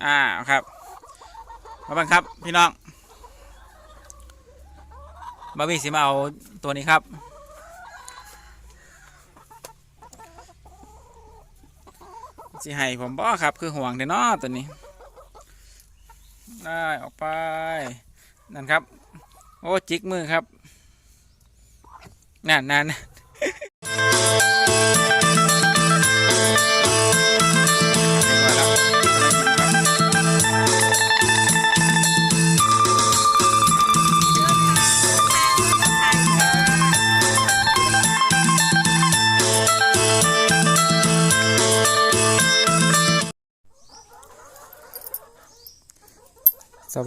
อ่าครับมาบังครับพี่น้องบาร์บี้สิมาเอาตัวนี้ครับสิให้ผมบ่ครับ คือห่วงเด้อเนาะตัวนี้ ได้ออกไป นั่นครับ โอ้ จิกมือครับ นั่นนั่นเรียบร้อยแล้ว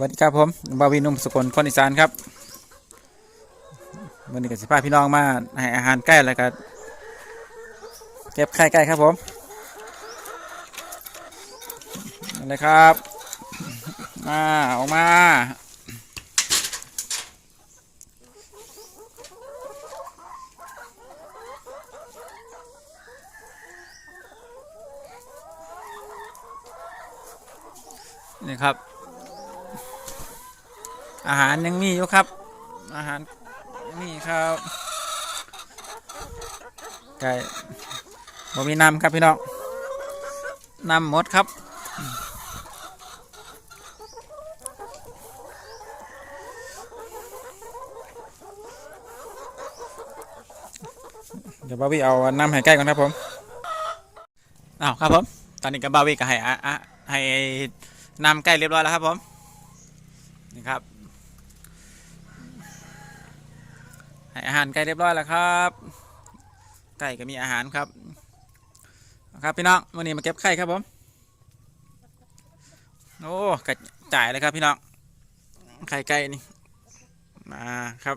วัสดีครับผมบาวีนุ่มสกลคนอีสานครับวันนี้กับสิพาพี่น้องมาให้อาหารใกล้แล้วก็เก็บไข่ไก่ครับผมนั่เลยครับ มาออกมานี่ครับ อาหารยังมีอยู่ครับ อาหารมีครับไก่บ่มีน้ำครับพี่น้องน้ำหมดครับเดี๋ยวบาวี่เอาน้ำให้ใกล้ก่อนครับผมอ้าวครับผม ตอนนี้กับบาวี่ก็ให้อะให้น้ำใกล้เรียบร้อยแล้วครับผม นี่ครับ ให้อาหารไก่เรียบร้อยแล้วครับ ไก่ก็มีอาหารครับครับพี่น้องวันนี้มาเก็บไข่ครับผมโอ้กระจ่ายเลยครับพี่น้องไข่ไก่นี่มาครับ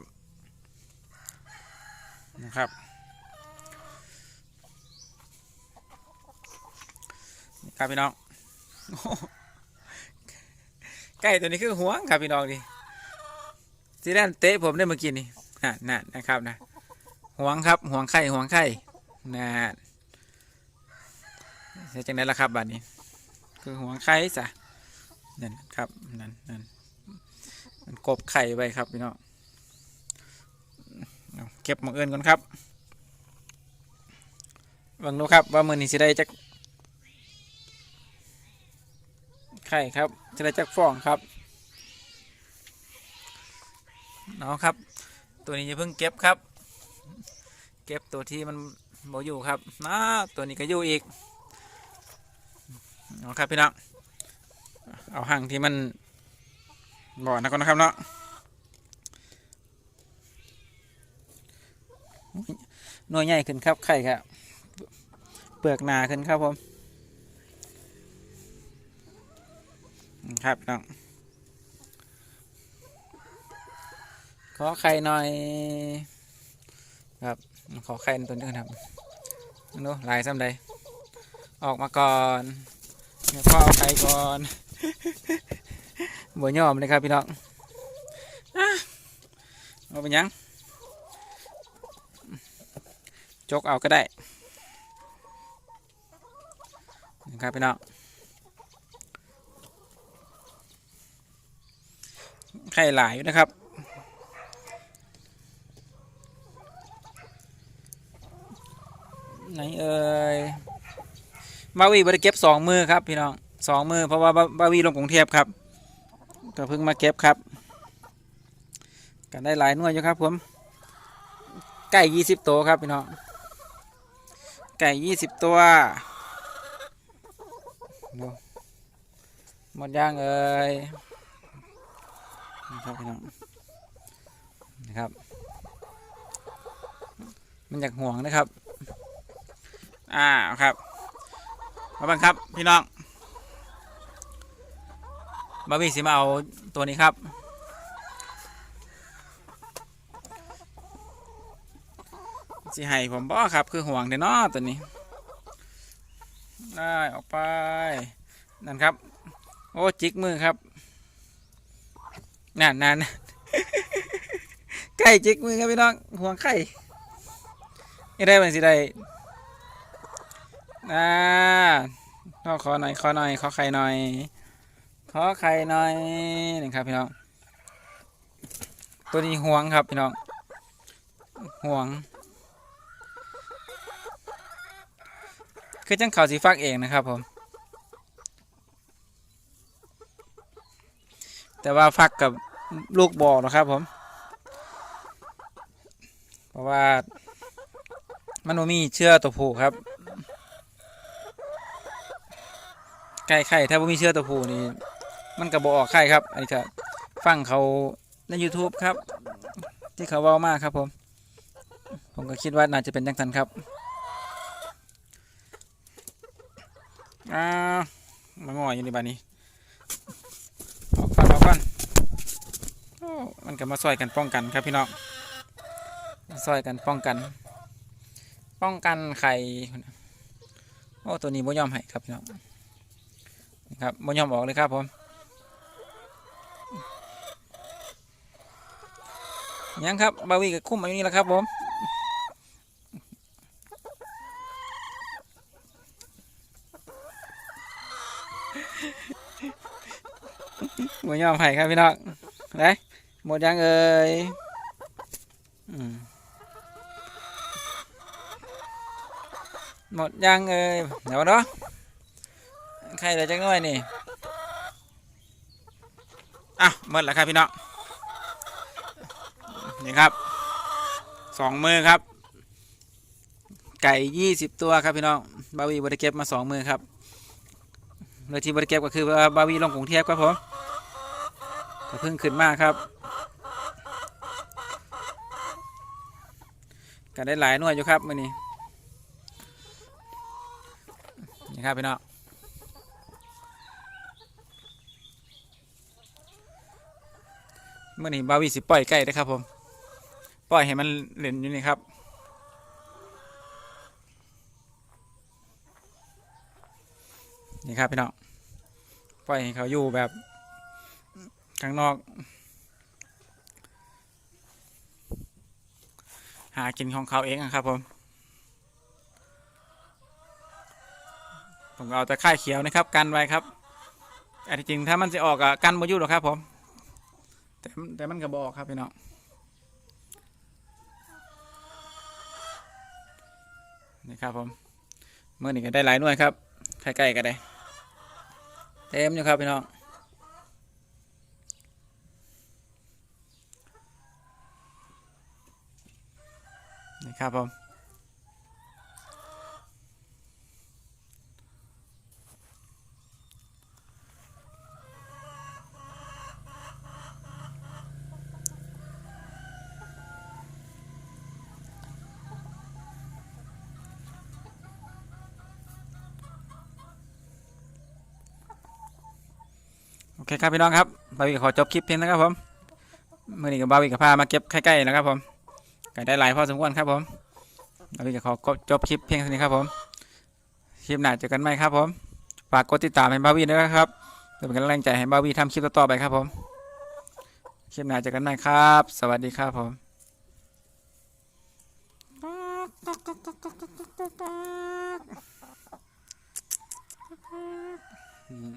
นะครับครับพี่น้องโอ้ไก่ตัวนี้คือหวงครับพี่น้องดิที่นั่นเตะผมได้เมื่อกี้นี่ น่ะน่ะนะครับนะห่วงครับห่วงไข่ห่วงไข่น่ะเสียจังไดล่ะครับบัดนี้ คือห่วงไข่จ้ะนั่นครับนั่นนั่นมันกบไข่ไว้ครับพี่น้องเก็บหมองเอินก่อนครับเบิ่งดูครับว่ามือนี้สิได้จักไข่ครับจะได้จักฟองครับเนาะครับ ตัวนี้จะเพิ่งเก็บครับ เก็บตัวที่มันบอยู่ครับนะตัวนี้ก็อยู่อีกเอาครับพี่น้องเอาห่างที่มันบ่อนะก่อนนะครับเนาะหน่วยใหญ่ขึ้นครับไข่ครับเปลือกหนาขึ้นครับผม ครับน้อง ขอไข่หน่อย ครับ ขอไข่ตัวนี้นครับดูลายซ้ำใดออกมาก่อนเดี๋ยวพ่อเอาไข่ก่อนบัวยอมเลยครับพี่น้องเอาไปยังจกเอาก็ได้นะครับพี่น้องไข่หลายอยู่นะครับ ไหนเอ่ยบาวีบริเก็บสองมือครับพี่น้องสองมือเพราะว่าบาวีลงกรุงเทพครับก็เพิ่งมาเก็บครับกันได้หลายหน่วยอยู่ครับผมไก่ยี่สิบตัวครับพี่น้องไก่ยี่สิบตัวดูหมดย่างเอ่ยนะครับพี่น้องนะครับ มันอยากห่วงนะครับ อ่าครับมาบังครับ พี่น้องบาร์บี้สิมาเอาตัวนี้ครับ สิให้ผมบ่ครับ คือห่วงเด้อเนาะตัวนี้ ได้ออกไป นั่นครับ โอ้จิกมือครับ นั่นนั่นไก่จิกมือครับพี่น้องห่วงไข่ยังได้มันสิได้ อ่าขอขอหน่อยขอหน่อยขอไข่หน่อย ขอไข่หน่อยนี่ครับพี่น้องตัวนี้ห่วงครับพี่น้องห่วง คือจังเขาสีฟักเองนะครับผม แต่ว่าฟักกับลูกบอกนะครับผม เพราะว่ามันมีเชื่อตัวผู้ครับ ไก่ไข่ถ้าบ่มีเชื่อตัวผู้นี่มันก็บออกไข่ครับ อันนี้ก็ฟังเขาใน YouTube ครับ ที่เขาเว้ามากครับผม ผมก็คิดว่าน่าจะเป็นจังสันครับอ้าวมาง่อยอยู่ในบ้านนี้ออกก่อนออกก่อนมันก็มาซอยกันป้องกันครับพี่น้องซอยกันป้องกัน ป้องกันไข่โอ้ตัวนี้บ่ยอมให้ครับพี่น้อง ครับบ่ยอมออกเลยครับผมยังครับบาวีกับคุ้มมาอยู่นี่แหละครับผมบ่ยอมให้ครับพี่น้องไหนหมดยังเอ่ยอืมหมดยังเอ้ยเดี๋ยวเนาะ ใครเหลือจักหน่อยนี่อะหมดแล้วครับพี่น้องนี่ครับสองมือครับ ไก่ยี่สิบตัวครับพี่น้องบาวีบริเก็บมาสองมือครับโดยที่บริเก็บก็คือบาวีลงกรุงเทพครับผมก็เพิ่งขึ้นมากครับก็ได้หลายหน่วยอยู่ครับมื่อนี้นี่ครับพี่น้อง เมื่อนี้บาวีสิปล่อยไก่นะครับผม ปล่อยให้มันเล่นอยู่นี่ครับนี่ครับพี่น้องปล่อยให้เขาอยู่แบบข้างนอก หากินของเขาเองอะครับผม ผมเอาแต่ค่ายเขียวนะครับกันไว้ครับอันที่จริงถ้ามันจะออกอะกันบ่อยู่หรอกครับผม แต่แต่มันก็บอกครับพี่น้องนี่ครับผมเมื่อนี้ก็ได้หลายหน่วยครับใกล้ๆกันได้เต็มอยู่ครับพี่น้องนี่ครับผม เคครับพี่น้องครับบาวิขอจบคลิปเพียงนะครับผมเมื่อนี้กับบาวิกับพามาเก็บใกล้ๆนะครับผมก็ได้หลายพอสมควรครับผมบาวิก็ขอจบคลิปเพียงเท่านี้ครับผมคลิปหน้าเจอกันไหมครับผมฝากกดติดตามให้บาวิด้วยนะครับเพื่อเป็นกำลังใจให้บาวิทำคลิปต่อๆไปครับผมคลิปหน้าเจอกันไหมครับ สวัสดีครับผมอืม